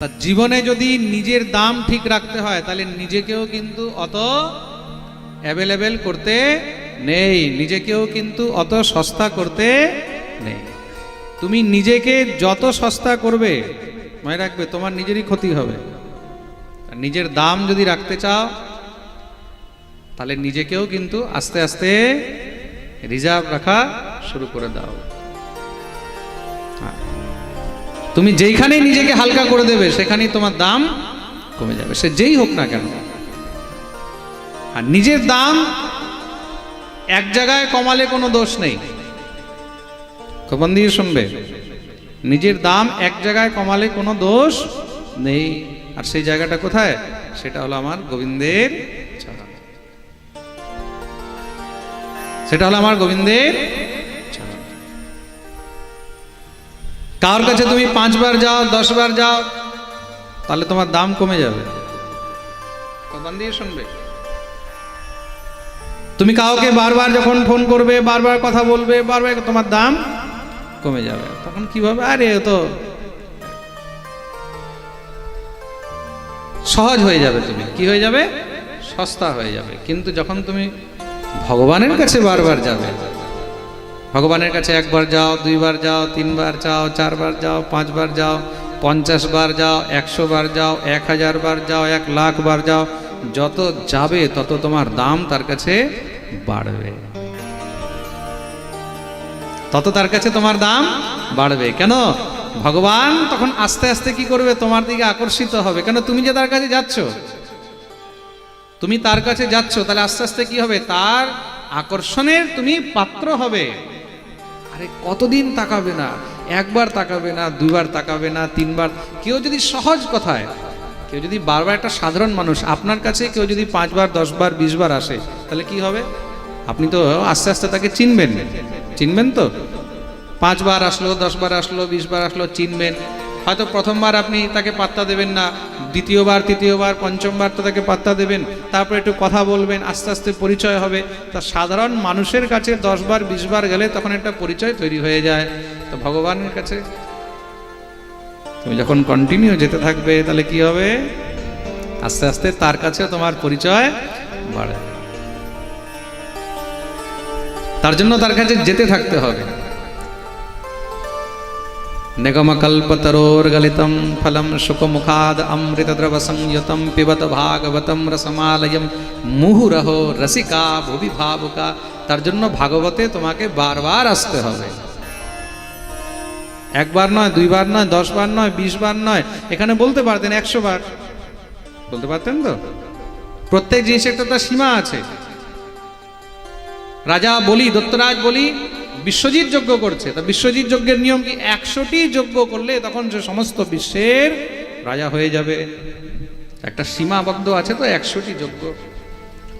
তা জীবনে যদি নিজের দাম ঠিক রাখতে হয়, তাহলে নিজেকেও কিন্তু অত অ্যাভেলেবেল করতে নেই। নিজেকেও কিন্তু অত সস্তা করতে নেই। তুমি নিজেকে যত সস্তা করবে, মনে রাখবে তোমার নিজেরই ক্ষতি হবে। নিজের দাম যদি রাখতে চাও, তাহলে নিজেকেও কিন্তু আস্তে আস্তে রিজার্ভ রাখা শুরু করে দাও। তুমি যেইখানেই নিজেকে হালকা করে দেবে, সেখানেই তোমার দাম কমে যাবে। সে যেই হোক না কেন। আর নিজের দাম এক জায়গায় কমালে কোনো দোষ নেই। কখন দিয়ে শুনবে, নিজের দাম এক জায়গায় কমালে কোনো দোষ নেই। আর সেই জায়গাটা কোথায়? সেটা হলো আমার গোবিন্দের সেটা হলো আমার গোবিন্দের কার কাছে তুমি পাঁচবার যাও, দশবার যাও, তাহলে তোমার দাম কমে যাবে। কখন দিয়ে শুনবে। তুমি কাউকে বারবার যখন ফোন করবে, বারবার কথা বলবে, বারবার তোমার দাম কমে যাবে। তখন কীভাবে? আরে তো সহজ হয়ে যাবে তুমি। কি হয়ে যাবে? সস্তা হয়ে যাবে। কিন্তু যখন তুমি ভগবানের কাছে বারবার যাবে ভগবানের কাছে একবার যাও, দুইবার যাও, তিনবার যাও, চারবার যাও, পাঁচবার যাও পঞ্চাশ বার যাও একশো বার যাও এক হাজার বার যাও এক লাখ বার যাও, যত যাবে তত তোমার দাম তার কাছে বাড়বে। তত তার কাছে তোমার দাম বাড়বে। কেন? ভগবান তখন আস্তে আস্তে কি করবে? তোমার দিকে আকর্ষিত হবে। কেন? তুমি যে তার কাছে যাচ্ছ, তুমি তার কাছে যাচ্ছ, তাহলে আস্তে আস্তে কি হবে? তার আকর্ষণের তুমি পাত্র হবে। আরে কতদিন তাকাবে না? একবার তাকাবে না, দুবার তাকাবে না, তিনবার। কেউ যদি সহজ কথায়, কেউ যদি বারবার একটা সাধারণ মানুষ, আপনার কাছে কেউ যদি পাঁচবার, দশবার, বিশবার আসে, তাহলে কি হবে? আপনি তো আস্তে আস্তে তাকে চিনবেন। চিনবেন তো? পাঁচবার আসলো, দশবার আসলো, বিশবার আসলো, চিনবেন। হয়তো প্রথমবার আপনি তাকে পাত্তা দেবেন না, দ্বিতীয়বার, তৃতীয়বার, পঞ্চমবার তো তাকে পাত্তা দেবেন। তারপর একটু কথা বলবেন, আস্তে আস্তে পরিচয় হবে। তা সাধারণ মানুষের কাছে দশবার, বিশবার গেলে তখন একটা পরিচয় তৈরি হয়ে যায়। তো ভগবানের কাছে তুমি যখন কন্টিনিউ যেতে থাকবে, তাহলে কি হবে? আস্তে আস্তে তার কাছে তোমার পরিচয় বাড়ে তার জন্য তার কাছে যেতে থাকতে হবে। निगमकल्पतरोर्गलितं फलं অমৃতদ্রব अमृतद्रवसंयुतं পিবত भागवतं रसमालयं। মুহুরহো রসিকা ভুবি ভাবুকা তার জন্য ভাগবতে তোমাকে বারবার আসতে হবে। একবার নয়, দুইবার নয়, দশবার নয়, বিশবার নয়, এখানে বলতে পারতেন একশো বার বলতে পারতেন তো? প্রত্যেক জিনিসের একটা তার সীমা আছে। রাজা বলি, দত্তরাজ বলি বিশ্বজিৎ যজ্ঞ করছে। তা বিশ্বজিৎ যজ্ঞের নিয়ম কি? একশোটি যজ্ঞ করলে তখন সে সমস্ত বিশ্বের রাজা হয়ে যাবে। একটা সীমাবদ্ধ আছে তো, একশোটি যজ্ঞ।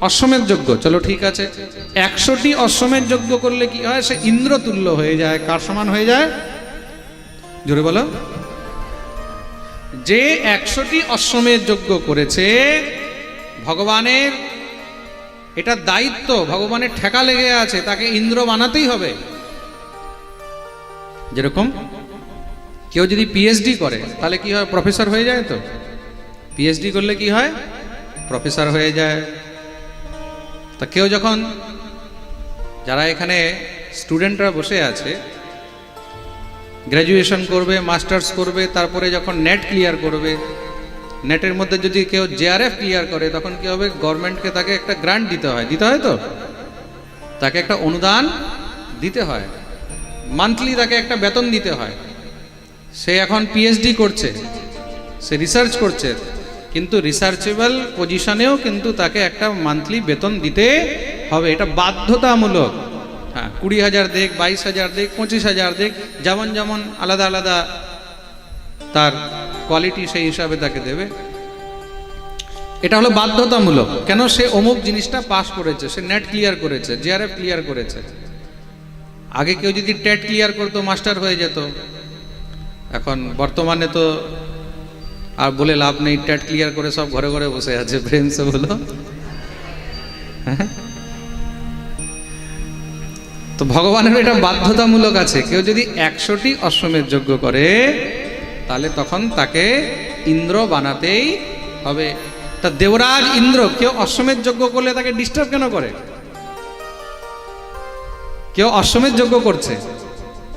অশ্বমেধ যজ্ঞ, চলো ঠিক আছে। একশোটি অশ্বমেধ যজ্ঞ করলে কি হয়? সে ইন্দ্রতুল্য হয়ে যায়। কার সমান হয়ে যায়? জোরে বলো। যে একশোটি অশ্বমেধ যজ্ঞ করেছে, ভগবানের এটা দায়িত্ব, ভগবানের ঠেকা লেগে আছে, তাকে ইন্দ্র বানাতেই হবে। যেরকম কেউ যদি পিএইচডি করে, তাহলে কি হয় প্রফেসর হয়ে যায় তো? পিএইচডি করলে কি হয়? প্রফেসর হয়ে যায়। তা কেউ যখন, যারা এখানে স্টুডেন্টরা বসে আছে গ্র্যাজুয়েশন করবে মাস্টার্স করবে, তারপরে যখন নেট ক্লিয়ার করবে নেটের মধ্যে যদি কেউ জেআরএফ ক্লিয়ার করে, তখন কি হবে? গভর্নমেন্টকে তাকে একটা গ্রান্ট দিতে হয়। দিতে হয় তো? তাকে একটা অনুদান দিতে হয়। মান্থলি তাকে একটা বেতন দিতে হয়। সে এখন পিএইচডি করছে। সে রিসার্চ করছে। কিন্তু রিসার্চেবল পজিশনেও কিন্তু তাকে একটা মান্থলি বেতন দিতে হবে। এটা বাধ্যতামূলক। হ্যাঁ কুড়ি হাজার দেখ, বাইশ হাজার দেখ, পঁচিশ হাজার দেখ যেমন যেমন আলাদা আলাদা তার কোয়ালিটি সেই হিসাবে তাকে দেবে। এটা হলো বাধ্যতামূলক। কেন সে অমুক জিনিসটা পাস করেছে, সে নেট ক্লিয়ার করেছে জিআরএফ ক্লিয়ার করেছে। আগে কেউ যদি টেট ক্লিয়ার করতো মাস্টার হয়ে যেত। এখন বর্তমানে তো আর বলে লাভ নেই টেট ক্লিয়ার করে সব ঘরে ঘরে বসে আছে ফ্রেন্ডস বলো। হ্যাঁ? তো ভগবানের এটা বাধ্যতামূলক আছে। কেউ যদি একশোটি অশ্বমেধ যজ্ঞ করে তাহলে তখন তাকে ইন্দ্র বানাতেই হবে। তা দেবরাজ ইন্দ্র, কেউ অশ্বমেধ যজ্ঞ করলে তাকে ডিস্টার্ব কেন করে? কেউ অশ্বমেধ যজ্ঞ করছে।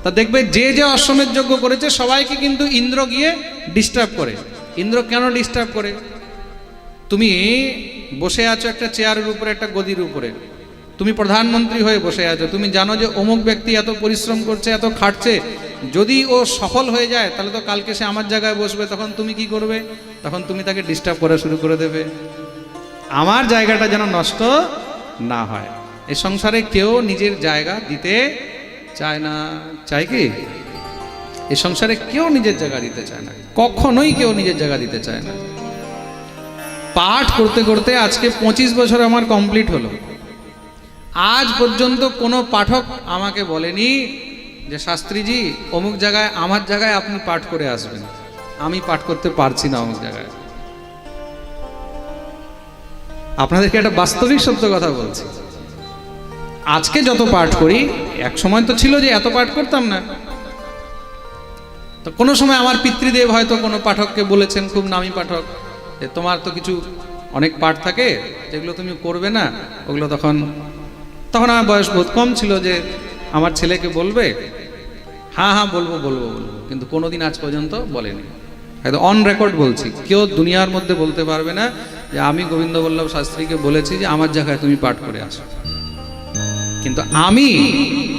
তা দেখবে যে যে অশ্বমেধ যজ্ঞ করেছে, সবাইকে কিন্তু ইন্দ্র গিয়ে ডিস্টার্ব করে। ইন্দ্র কেন ডিস্টার্ব করে? তুমি বসে আছো একটা চেয়ারের উপরে, একটা গদির উপরে। তুমি প্রধানমন্ত্রী হয়ে বসে আছো, তুমি জানো যে অমুক ব্যক্তি এত পরিশ্রম করছে, এত খাটছে, যদি ও সফল হয়ে যায়, তাহলে তো কালকে সে আমার জায়গায় বসবে, তখন তুমি কি করবে? তখন তুমি তাকে ডিস্টার্ব করা শুরু করে দেবে। আমার জায়গাটা যেন নষ্ট না হয়। এই সংসারে কেউ নিজের জায়গা দিতে চায় না। চায় কি? এ সংসারে কেউ নিজের জায়গা দিতে চায় না। কখনোই কেউ নিজের জায়গা দিতে চায় না। পাঠ করতে করতে আজকে পঁচিশ বছর আমার কমপ্লিট হলো। আজ পর্যন্ত কোনো পাঠক আমাকে বলেনি যে, শাস্ত্রীজি, অমুক জায়গায়, আমার জায়গায় আপনি পাঠ করে আসবেন। আমি পাঠ করতে পারছি না অমুক জায়গায়। আপনাদেরকে একটা বাস্তবিক সত্য কথা বলছি। আজকে যত পাঠ করি, এক সময় তো ছিল যে, এত পাঠ করতাম না। তো কোনো সময় আমার পিতৃদেব হয়তো কোনো পাঠককে বলেছেন, খুব নামী পাঠক, যে, তোমার তো কিছু অনেক পাঠ থাকে, যেগুলো তুমি করবে না, ওগুলো তখন তখন আমার বয়স বহুত কম ছিল যে আমার ছেলেকে বলবে হ্যাঁ হ্যাঁ বলব বলব বলব। কিন্তু কোনোদিন আজ পর্যন্ত বলেনি। হয়তো অন রেকর্ড বলছি। কেউ দুনিয়ার মধ্যে বলতে পারবে না যে আমি গোবিন্দ বল্লভ শাস্ত্রীকে বলেছি যে আমার জায়গায় তুমি পাঠ করে আসো। কিন্তু আমি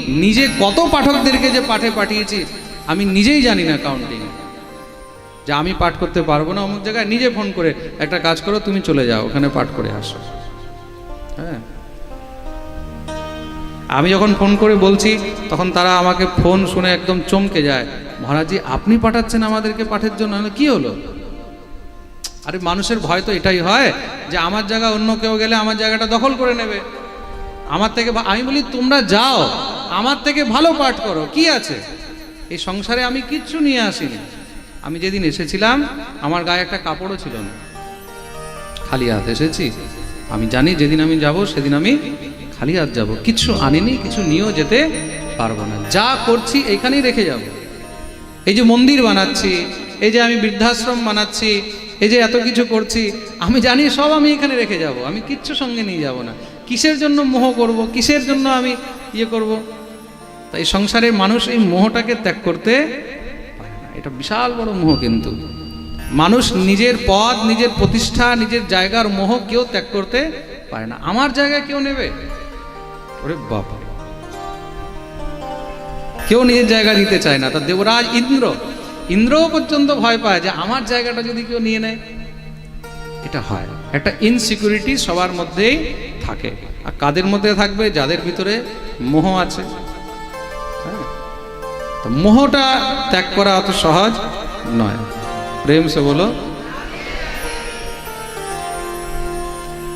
নিজে কত পাঠকদেরকে যে পাঠে পাঠিয়েছি, আমি নিজেই জানি না কাউন্টিং যে আমি পাঠ করতে পারব না, অমুক জায়গায় নিজে ফোন করে একটা কাজ করো, তুমি চলে যাও, ওখানে পাঠ করে আসো। হ্যাঁ? আমি যখন ফোন করে বলছি, তখন তারা আমাকে ফোন শুনে একদম চমকে যায়। মহারাজজি, আপনি পাঠাচ্ছেন আমাদেরকে পাঠের জন্য? কি হলো? আরে, মানুষের ভয় তো এটাই হয় যে আমার জায়গা অন্য কেউ গেলে আমার জায়গাটা দখল করে নেবে। আমার থেকে আমি বলি, তোমরা যাও, আমার থেকে ভালো পাঠ করো, কি আছে? এই সংসারে আমি কিচ্ছু নিয়ে আসিনি। আমি যেদিন এসেছিলাম, আমার গায়ে একটা কাপড়ও ছিল না। খালি হাত এসেছি। আমি জানি যেদিন আমি যাব, সেদিন আমি খালি হাত যাব। কিছু আনিনি, কিছু নিয়েও যেতে পারব না। যা করছি এখানেই রেখে যাব। এই যে মন্দির বানাচ্ছি, এই যে আমি বৃদ্ধাশ্রম বানাচ্ছি, এই যে এত কিছু করছি, আমি জানি সব আমি এখানে রেখে যাব। আমি কিচ্ছু সঙ্গে নিয়ে যাব না। কিসের জন্য মোহ করব? কিসের জন্য আমি ইয়ে করব? তাই সংসারের মানুষ এই মোহটাকে ত্যাগ করতে পারে না। এটা বিশাল বড় মোহ কিন্তু। মানুষ নিজের পদ নিজের প্রতিষ্ঠা, নিজের জায়গার মোহ কেউ ত্যাগ করতে পারে না। আমার জায়গায় কেউ নেবে? ওরে বাবা। কেউ নিজের জায়গা দিতে চায় না, তা দেবরাজ ইন্দ্র। ইন্দ্রও পর্যন্ত ভয় পায় যে আমার জায়গাটা যদি কেউ নিয়ে নেয়। এটা হয়। একটা ইনসিকিউরিটি সবার মধ্যেই থাকে। আর কাদের মধ্যে থাকবে? যাদের ভিতরে মোহ আছে। হ্যাঁ? মোহটা ত্যাগ করা অত সহজ নয়। প্রেম সে বলো।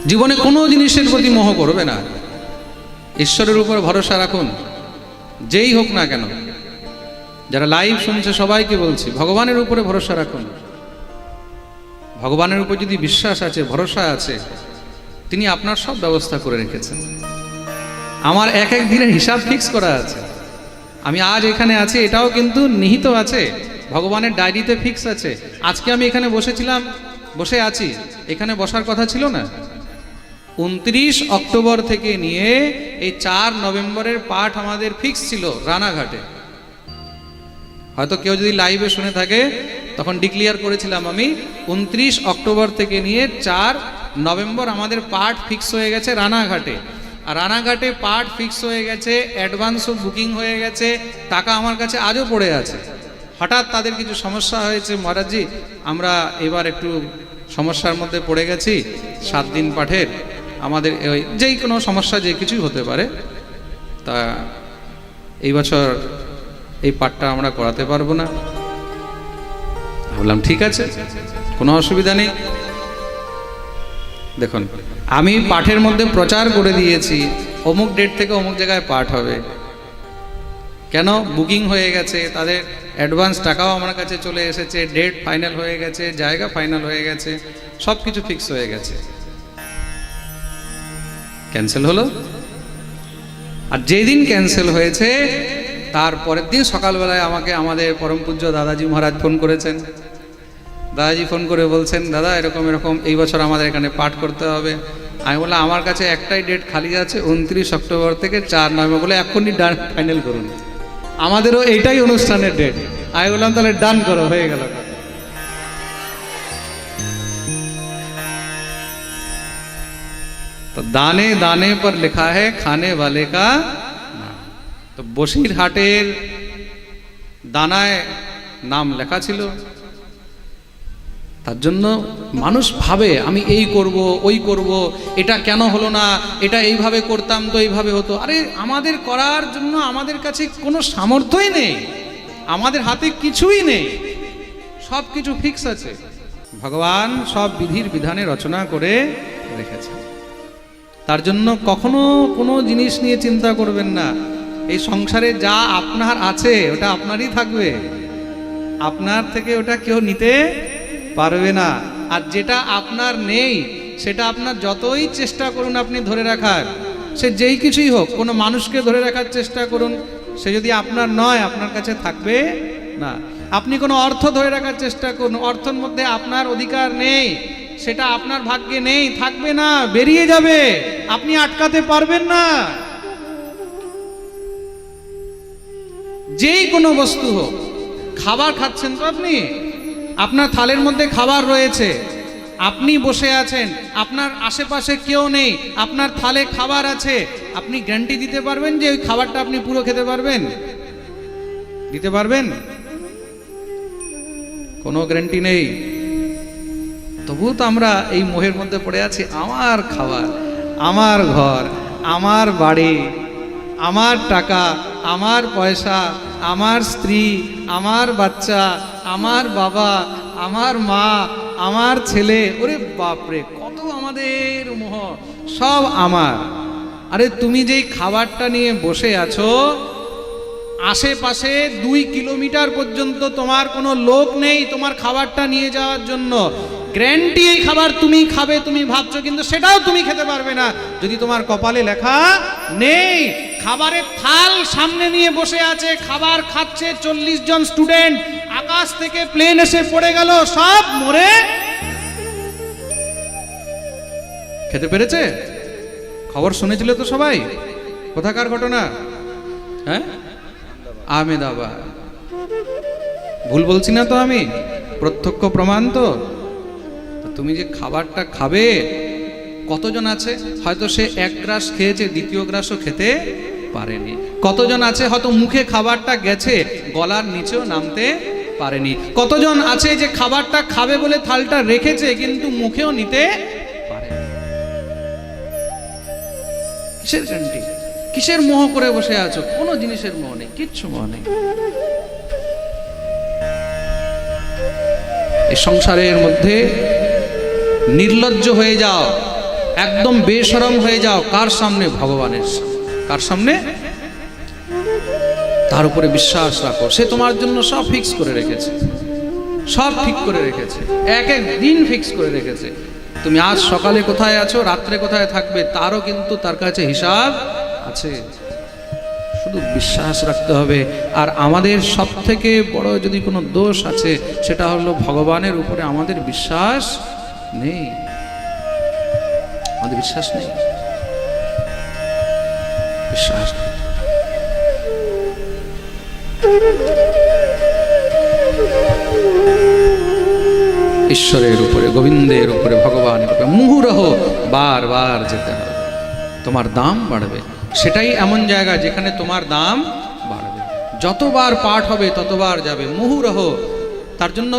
জীবনে কোনো জিনিসের প্রতি মোহ করবে না। ঈশ্বরের উপর ভরসা রাখুন। যেই হোক না কেন। যারা লাইভ শুনছে সবাইকে বলছি, ভগবানের উপরে ভরসা রাখুন। ভগবানের উপর যদি বিশ্বাস আছে, ভরসা আছে, তিনি আপনার সব ব্যবস্থা করে রেখেছেন। আমার এক এক দিনের হিসাব ফিক্স করা আছে। আমি আজ এখানে আছি, এটাও কিন্তু নিহিত আছে। ভগবানের ডায়েরিতে ফিক্স আছে। আজকে আমি এখানে বসেছিলাম, বসে আছি। এখানে বসার কথা ছিল না। উনত্রিশ অক্টোবর থেকে নিয়ে এই চার নভেম্বরের পাঠ আমাদের ফিক্স ছিল রানাঘাটে। হয়তো কেউ যদি লাইভে শুনে থাকে, তখন ডিক্লিয়ার করেছিলাম আমি, উনত্রিশ অক্টোবর থেকে নিয়ে চার নভেম্বর আমাদের পাঠ ফিক্স হয়ে গেছে রানাঘাটে। আর রানাঘাটে পাঠ ফিক্স হয়ে গেছে অ্যাডভান্সও বুকিং হয়ে গেছে, টাকা আমার কাছে আজও পড়ে আছে। হঠাৎ তাদের কিছু সমস্যা হয়েছে, মহারাজজি, আমরা এবার একটু সমস্যার মধ্যে পড়ে গেছি, সাত দিন পাঠের। আমাদের ওই যেই কোনো সমস্যা যে কিছুই হতে পারে, তা এই বছর এই পাঠটা আমরা করাতে পারব না। বললাম ঠিক আছে, কোনো অসুবিধা নেই। দেখুন, আমি পাঠের মধ্যে প্রচার করে দিয়েছি, অমুক ডেট থেকে অমুক জায়গায় পাঠ হবে। কেন? বুকিং হয়ে গেছে, তাদের অ্যাডভান্স টাকাও আমার কাছে চলে এসেছে ডেট ফাইনাল হয়ে গেছে, জায়গা ফাইনাল হয়ে গেছে সব কিছু ফিক্স হয়ে গেছে। ক্যান্সেল হলো। আর যেদিন ক্যান্সেল হয়েছে, তার পরের দিন সকালবেলায় আমাকে আমাদের পরম পূজ্য দাদাজি মহারাজ ফোন করেছেন। দাদাজি ফোন করে বলছেন, দাদা, এরকম এরকম, এই বছর আমাদের এখানে পাঠ করতে হবে। আমি বললাম, আমার কাছে একটাই ডেট খালি আছে, উনত্রিশ অক্টোবর থেকে চার নভেম্বর। বলে এখনই ডান, ফাইনাল করুন। আমাদেরও এইটাই অনুষ্ঠানের ডেট। আমি বললাম, তাহলে ডান করো, হয়ে গেল। তো দানে দানে পর লেখা হ্যাঁ খানে বালে কা তো বসিরহাটের দানায় নাম লেখা ছিল তার জন্য মানুষ ভাবে আমি এই করব, ওই করব, এটা কেন হলো না? এটা এইভাবে করতাম তো এইভাবে হতো। আরে, আমাদের করার জন্য আমাদের কাছে কোনো সামর্থ্যই নেই। আমাদের হাতে কিছুই নেই। সব কিছু ফিক্স আছে। ভগবান সব বিধির বিধানে রচনা করে রেখেছেন। তার জন্য কখনো কোনো জিনিস নিয়ে চিন্তা করবেন না। এই সংসারে যা আপনার আছে, ওটা আপনারই থাকবে। আপনার থেকে ওটা কেউ নিতে পারবে না। আর যেটা আপনার নেই, সেটা আপনার যতই চেষ্টা করুন আপনি ধরে রাখার, সে যেই কিছুই হোক, কোনো মানুষকে ধরে রাখার চেষ্টা করুন, সে যদি আপনার নয়, আপনার কাছে থাকবে না। আপনি কোনো অর্থ ধরে রাখার চেষ্টা করুন, অর্থের মধ্যে আপনার অধিকার নেই। সেটা আপনার ভাগ্যে নেই, থাকবে না, বেরিয়ে যাবে। আপনি আটকাতে পারবেন না। যেই কোনো বস্তু হোক, খাবার খাচ্ছেন তো আপনি? আপনার থালের মধ্যে খাবার রয়েছে। আপনি বসে আছেন, আপনার আশেপাশে কেউ নেই, আপনার থালে খাবার আছে। আপনি গ্যারান্টি দিতে পারবেন যে ওই খাবারটা আপনি পুরো খেতে পারবেন? দিতে পারবেন? কোনো গ্যারান্টি নেই। তবুও তো আমরা এই মোহের মধ্যে পড়ে আছি, আমার খাবার, আমার ঘর, আমার বাড়ি, আমার টাকা, আমার পয়সা, আমার স্ত্রী, আমার বাচ্চা, আমার বাবা, আমার মা, আমার ছেলে, ওরে বাপরে, কত আমাদের মোহ, সব আমার। আরে তুমি যেই খাবারটা নিয়ে বসে আছো, আশেপাশে দুই কিলোমিটার পর্যন্ত তোমার কোনো লোক নেই তোমার খাবারটা নিয়ে যাওয়ার জন্য। গ্যারান্টি এই খাবার তুমি খাবে, তুমি ভাবছ, কিন্তু সেটাও তুমি খেতে পারবে না। যদি তোমার কপালে লেখা নেই, খাবারের থাল সামনে নিয়ে বসে আছে, খাবার খাচ্ছে চল্লিশ জন স্টুডেন্ট, আকাশ থেকে প্লেন এসে পড়ে গেল, সব মরে। খেতে পেরেছে? খবর শুনেছিল তো সবাই? কোথাকার ঘটনা? হ্যাঁ? আহমেদাবাদ। ভুল বলছি না তো আমি? প্রত্যক্ষ প্রমাণ তো তো? তুমি যে খাবারটা খাবে? কতজন আছে? হয়তো সে এক গ্রাস খেয়েছে, দ্বিতীয় গ্রাসও খেতে পারেনি। কতজন আছে? হয়তো মুখে খাবারটা গেছে, গলার নিচেও নামতে পারেনি। কতজন আছে যে খাবারটা খাবে বলে থালটা রেখেছে, কিন্তু মুখেও নিতে পারেনি? কিসের মোহ করে বসে আছো? কোনো জিনিসের মোহ নেই, কিচ্ছু মোহ নেই। এই সংসারের মধ্যে নির্লজ্জ হয়ে যাও, একদম বেসরম হয়ে যাও, কার সামনে? ভগবানের কার সামনে? তার উপরে বিশ্বাস রাখো। সে তোমার জন্য সব ফিক্স করে রেখেছে। সব ঠিক করে রেখেছে। এক এক দিন ফিক্স করে রেখেছে। তুমি আজ সকালে কোথায় আছো, রাত্রে কোথায় থাকবে, তারও কিন্তু তার কাছে হিসাব আছে। শুধু বিশ্বাস রাখতে হবে। আর আমাদের সব থেকে বড় যদি কোনো দোষ আছে, সেটা হলো ভগবানের উপরে আমাদের বিশ্বাস নেই। আমাদের বিশ্বাস নেই। বিশ্বাস ঈশ্বরের উপরে, গোবিন্দের উপরে, ভগবানের উপরে মুহুরহ বারবার যেতে হবে। তোমার দাম বাড়বে। সেটাই এমন জায়গা যেখানে তোমার দাম বাড়বে। যতবার পাঠ হবে ততবার যাবে। মুহুরহ তার জন্য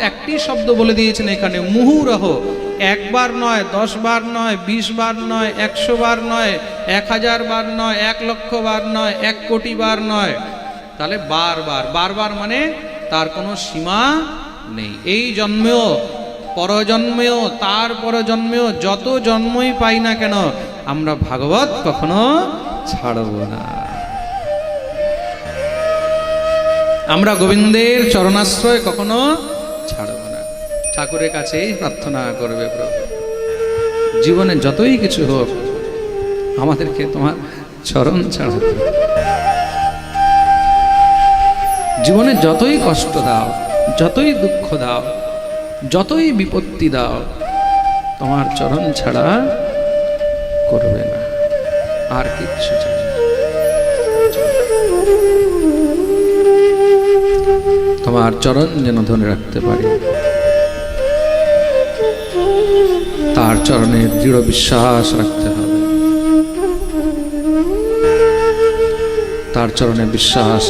একটি শব্দ বলে দিয়েছেন এখানে, মুহুরহ। একবার নয়, দশ বার নয়, বিশ বার নয়, একশো বার নয়, এক হাজার বার নয়, এক লক্ষ বার নয়, এক কোটি বার নয়। তাহলে বারবার বারবার মানে তার কোনো সীমা নেই। এই জন্মেও, পরজন্মেও, তার পরজন্মেও যত জন্মই পাই না কেন, আমরা ভাগবত কখনো ছাড়ব না। আমরা গোবিন্দের চরণাশ্রয় কখনো ছাড়ব না। ঠাকুরের কাছেই প্রার্থনা করবে প্রভু। জীবনে যতই কিছু হোক, আমাদেরকে তোমার চরণ হবে। জীবনে যতই কষ্ট দাও, যতই দুঃখ দাও, যতই বিপত্তি দাও, তোমার চরণ ছাড়া করবে না। আর কিচ্ছু চাই তোমার চরণ যেন ধরে রাখতে পারি। তার চরণে দৃঢ় বিশ্বাস রাখতে হবে। তার চরণে বিশ্বাস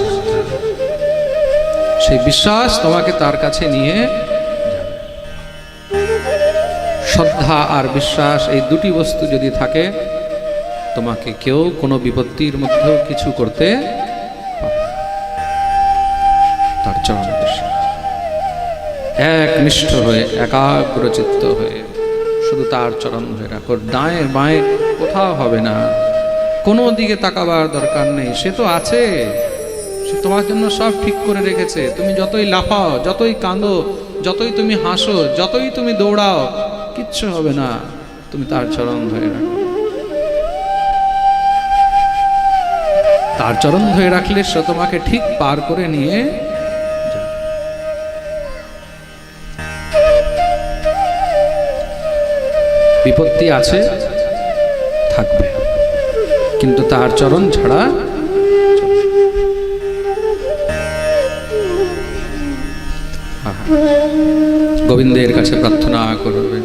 সেই বিশ্বাস তোমাকে তার কাছে নিয়ে শ্রদ্ধা আর বিশ্বাস এই দুটি বস্তু যদি থাকে, তোমাকে কেউ কোনো বিপত্তির মধ্যেও কিছু করতে। তার চরণে বিশ্বাস একনিষ্ঠ হয়ে একাগ্রচিত্ত হয়ে শুধু তার চরণ ধরে রাখো। ডায়ে বাঁয়ে কোথাও হবে না। কোনো দিকে তাকাবার দরকার নেই। সে তো আছে। সে তোমার জন্য সব ঠিক করে রেখেছে। তুমি যতই লাফাও, যতই কাঁদো, যতই তুমি হাসো, যতই তুমি দৌড়াও, কিচ্ছু হবে না। তুমি তার চরণ ধরে রাখো। তার চরণ ধরে রাখলে সে তোমাকে ঠিক পার করে নিয়ে বিপত্তি আছে থাকবে। কিন্তু তার চরণ ছাড়া গোবিন্দের কাছে প্রার্থনা করুন